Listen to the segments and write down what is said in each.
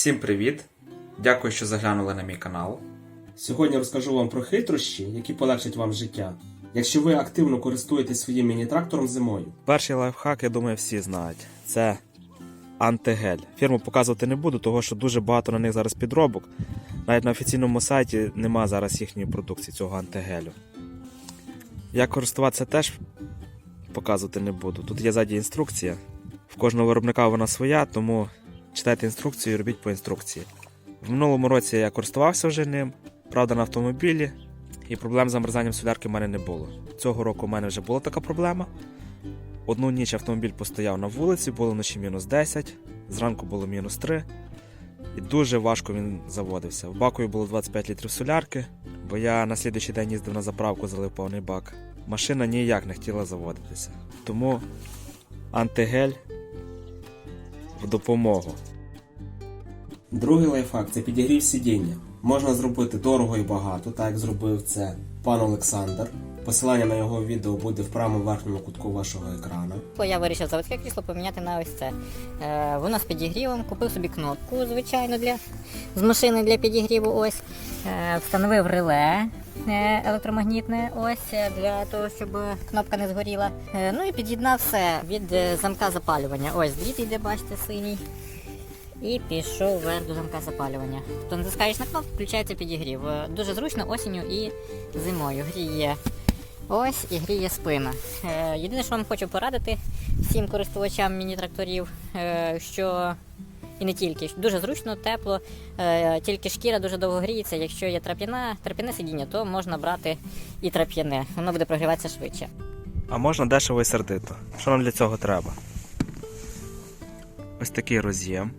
Всім привіт! Дякую, що заглянули на мій канал. Сьогодні розкажу вам про хитрощі, які полегшать вам життя, якщо ви активно користуєтесь своїм міні-трактором зимою. Перший лайфхак, я думаю, всі знають. Це антигель. Фірму показувати не буду, тому що дуже багато на них зараз підробок. Навіть на офіційному сайті нема зараз їхньої продукції цього антигелю. Як користуватися теж показувати не буду. Тут є ззаді інструкція. В кожного виробника вона своя, тому читайте інструкцію і робіть по інструкції. В минулому році я користувався вже ним, правда, на автомобілі, і проблем з замерзанням солярки в мене не було. Цього року в мене вже була така проблема. Одну ніч автомобіль постояв на вулиці, було вночі мінус 10, зранку було мінус 3. І дуже важко він заводився. В бакові було 25 літрів солярки, бо я на слідуючий день їздив на заправку, залив повний бак. Машина ніяк не хотіла заводитися. Тому антигель в допомогу. Другий лайфхак це підігрів сидіння. Можна зробити дорого і багато, так як зробив це пан Олександр. Посилання на його відео буде в правому верхньому кутку вашого екрану. Я вирішив заводське крісло поміняти на ось це. Е, воно з підігрівом, купив собі кнопку, звичайно, для, з машини для підігріву. Ось. Е, встановив реле електромагнітне ось е, для того, щоб кнопка не згоріла. Е, ну і під'єднав все від е, замка запалювання. Ось дріт йде, бачите, синій. І пішов вверх до замка запалювання. Тобто натискаєш на кнопку, включається підігрів. Е, Дуже зручно осінню і зимою. Гріє ось і гріє спина. Е, єдине, що вам хочу порадити всім користувачам міні-тракторів, е, що і не тільки, дуже зручно, тепло, е, тільки шкіра дуже довго гріється. Якщо є трап'яна, трап'яне сидіння, то можна брати і трап'яне. Воно буде прогріватися швидше. А можна дешево і сердито. Що нам для цього треба? Ось такий роз'єм.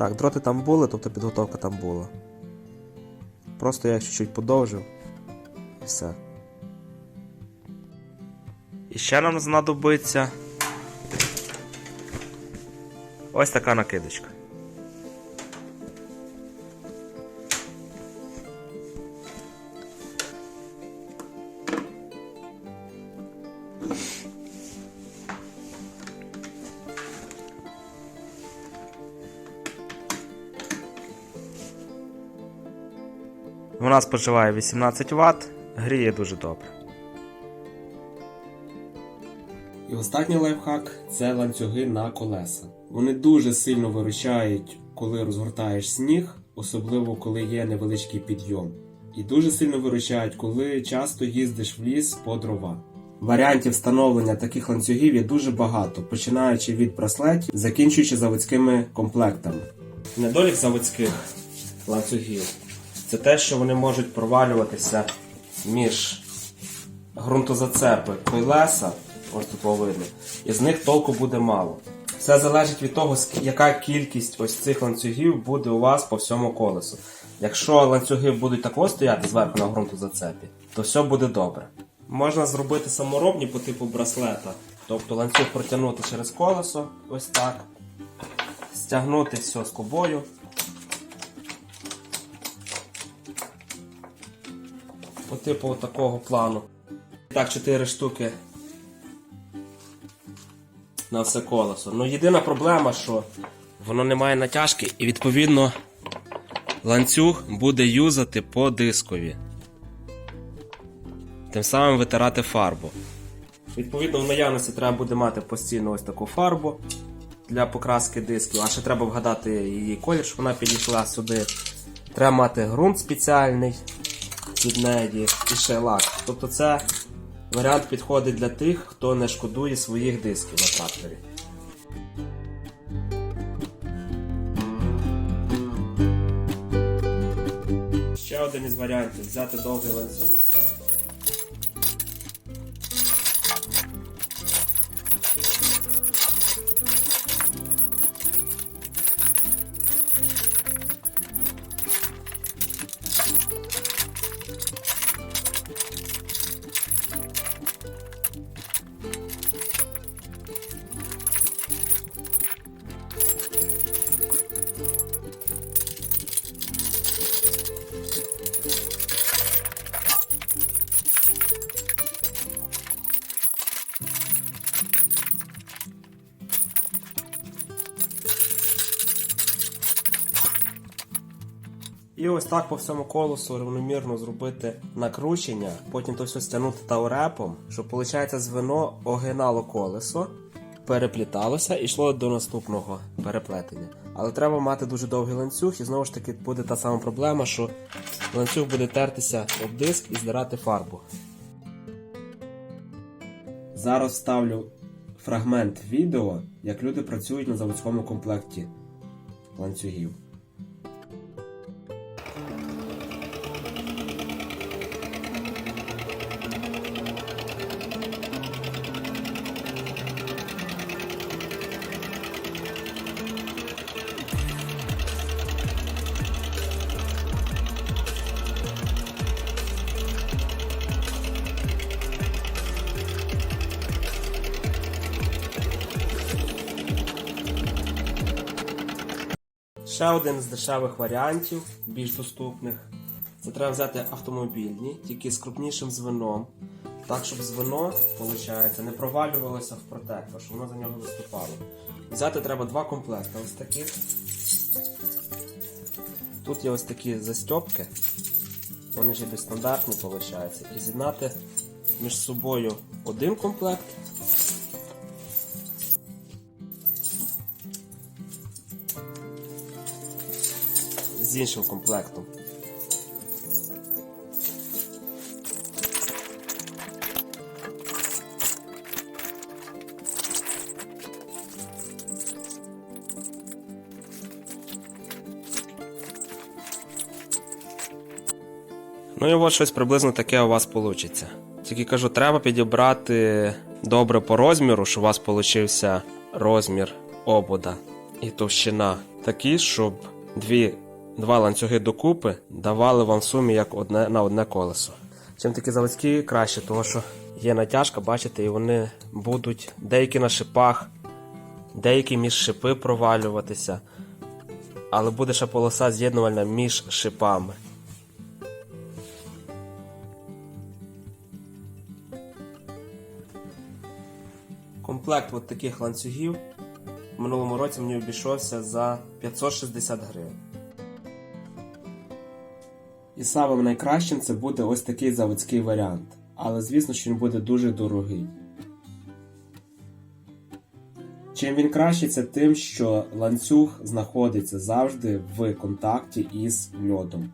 Так, дроти там були, тобто підготовка там була. Просто я їх чуть-чуть подовжив. І все. І ще нам знадобиться ось така накидочка. Вона споживає 18 Вт, гріє дуже добре. І останній лайфхак це ланцюги на колеса. Вони дуже сильно виручають, коли розгортаєш сніг, особливо коли є невеличкий підйом. І дуже сильно виручають, коли часто їздиш в ліс по дрова. Варіантів встановлення таких ланцюгів є дуже багато, починаючи від браслетів, закінчуючи заводськими комплектами. Недолік заводських ланцюгів це те, що вони можуть провалюватися між ґрунтозацепи колеса, ось тут видно, і з них толку буде мало. Все залежить від того, яка кількість ось цих ланцюгів буде у вас по всьому колесу. Якщо ланцюги будуть тако стояти зверху на ґрунтозацепі, то все буде добре. Можна зробити саморобні по типу браслета, тобто ланцюг протягнути через колесо, ось так, стягнути все скобою. По типу такого плану. Так, 4 штуки на все колесо. Ну єдина проблема, що воно не має натяжки і відповідно ланцюг буде юзати по дискові. Тим самим витирати фарбу. Відповідно, в наявності треба буде мати постійно ось таку фарбу для покраски дисків, а ще треба вгадати її колір, щоб вона підійшла сюди. Треба мати ґрунт спеціальний від неї і ще лак. Тобто це варіант підходить для тих, хто не шкодує своїх дисків на тракторі. Ще один із варіантів взяти довгий ланцюг І ось так по всьому колесу рівномірно зробити накручення, потім то все стягнути таурепом, щоб виходить звено огинало колесо, перепліталося і йшло до наступного переплетення. Але треба мати дуже довгий ланцюг, і знову ж таки буде та сама проблема, що ланцюг буде тертися об диск і здирати фарбу. Зараз вставлю фрагмент відео, як люди працюють на заводському комплекті ланцюгів. Ще один з дешевих варіантів, більш доступних. Це треба взяти автомобільні, тільки з крупнішим звеном. Так, щоб звено, виходить, не провалювалося в протектор, щоб воно за нього виступало. Взяти треба два комплекти ось таких. Тут є ось такі застьопки. Вони ж стандартні, виходить. І з'єднати між собою один комплект з іншим комплектом. Ну і от щось приблизно таке у вас вийде. Тільки кажу, треба підібрати добре по розміру, щоб у вас получився розмір обода і товщина такий, щоб дві, два ланцюги докупи давали вам в сумі як одне на одне колесо. Чим такі заводські краще, тому що є натяжка, бачите, і вони будуть деякі на шипах, деякі між шипи провалюватися, але буде ще полоса з'єднувальна між шипами. Комплект от таких ланцюгів в минулому році мені обійшовся за 560 гривень. І самим найкращим це буде ось такий заводський варіант. Але звісно, що він буде дуже дорогий. Чим він кращий, це тим, що ланцюг знаходиться завжди в контакті із льодом.